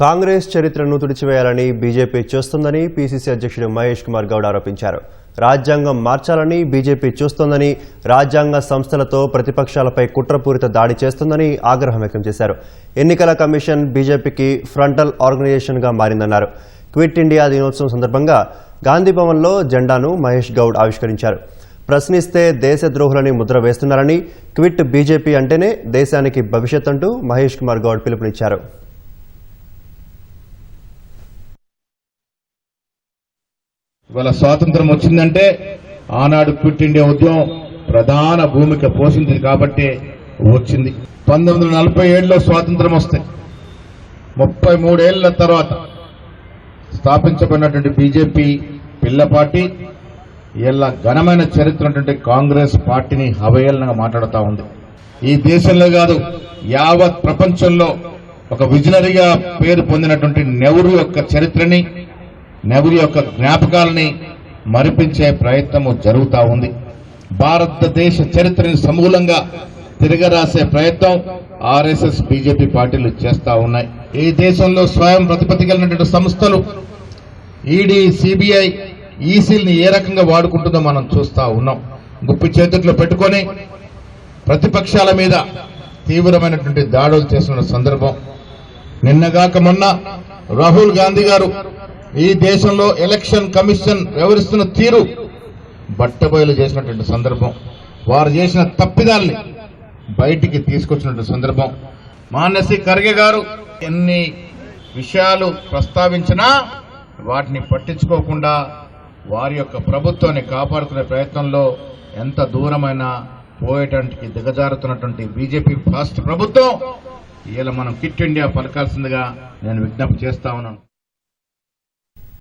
కాంగ్రెస్ చరిత్రను తుడిచివేయాలని BJP చూస్తోందని PCC అధ్యక్షుడు మహేష్ కుమార్ గౌడ్ ఆరోపించారు. రాజ్యాంగం మార్చాలని బీజేపీ చూస్తోందని రాజ్యాంగ సంస్థలతో ప్రతిపక్షాలపై కుట్రపూరిత దాడి చేస్తోందని ఆగ్రహం వ్యక్తం చేశారు. ఎన్నికల కమిషన్ బీజేపీకి ఫ్రంటల్ ఆర్గనైజేషన్గా మారిందన్నారు. క్విట్ ఇండియా దినోత్సవం సందర్భంగా గాంధీభవన్లో జెండాను మహేష్ గౌడ్ ఆవిష్కరించారు. ప్రశ్నిస్తే దేశద్రోహులని ముద్ర వేస్తున్నారని క్విట్ బీజేపీ అంటేనే దేశానికి భవిష్యత్ అంటూ మహేష్ కుమార్ గౌడ్ పిలుపునిచ్చారు. ఇవాళ స్వాతంత్రం వచ్చిందంటే ఆనాడు క్విట్ ఇండియా ఉద్యమం ప్రధాన భూమిక పోషించింది కాబట్టి వచ్చింది. పంతొమ్మిది వందల నలభై ఏడులో స్వాతంత్రం వస్తే ముప్పై మూడేళ్ళ తర్వాత స్థాపించబడినటువంటి బీజేపీ పిల్ల పార్టీ ఇలా ఘనమైన చరిత్ర ఉన్నటువంటి కాంగ్రెస్ పార్టీని అవహేళనగా మాట్లాడుతూ ఉంది. ఈ దేశంలో కాదు యావత్ ప్రపంచంలో ఒక విజనరీగా పేరు పొందినటువంటి నెహ్రూ యొక్క చరిత్రని నెహ్రూ యొక్క జ్ఞాపకాలని మరిపించే ప్రయత్నము జరుగుతూ ఉంది. భారతదేశ చరిత్రని సమూలంగా తిరగరాసే ప్రయత్నం ఆర్ఎస్ఎస్ బీజేపీ పార్టీలు చేస్తూ ఉన్నాయి. ఈ దేశంలో స్వయం ప్రతిపత్తి కలిగినటువంటి సంస్థలు ఈడీ సిబిఐ ఈసీల్ని ఏ రకంగా వాడుకుంటుందో మనం చూస్తా ఉన్నాం. గుప్పి చేతుల్లో పెట్టుకొని ప్రతిపక్షాల మీద తీవ్రమైనటువంటి దాడులు చేస్తున్న సందర్భం. నిన్నగాక మొన్న రాహుల్ గాంధీ గారు ఈ దేశంలో ఎలక్షన్ కమిషన్ వ్యవహరిస్తున్న తీరు బట్టబయలు చేసినటువంటి సందర్భం. వారు చేసిన తప్పిదాల్ని బయటికి తీసుకొచ్చినటువంటి సందర్భం. మానసి ఖర్గే గారు ఎన్ని విషయాలు ప్రస్తావించినా వాటిని పట్టించుకోకుండా వారి యొక్క ప్రభుత్వాన్ని కాపాడుకునే ప్రయత్నంలో ఎంత దూరమైనా పోయేటానికి దిగజారుతున్నటువంటి బీజేపీ ఫాస్ట్ ప్రభుత్వం ఇలా మనం కిట్ ఇండియా పలకాల్సిందిగా నేను విజ్ఞప్తి చేస్తా ఉన్నాను.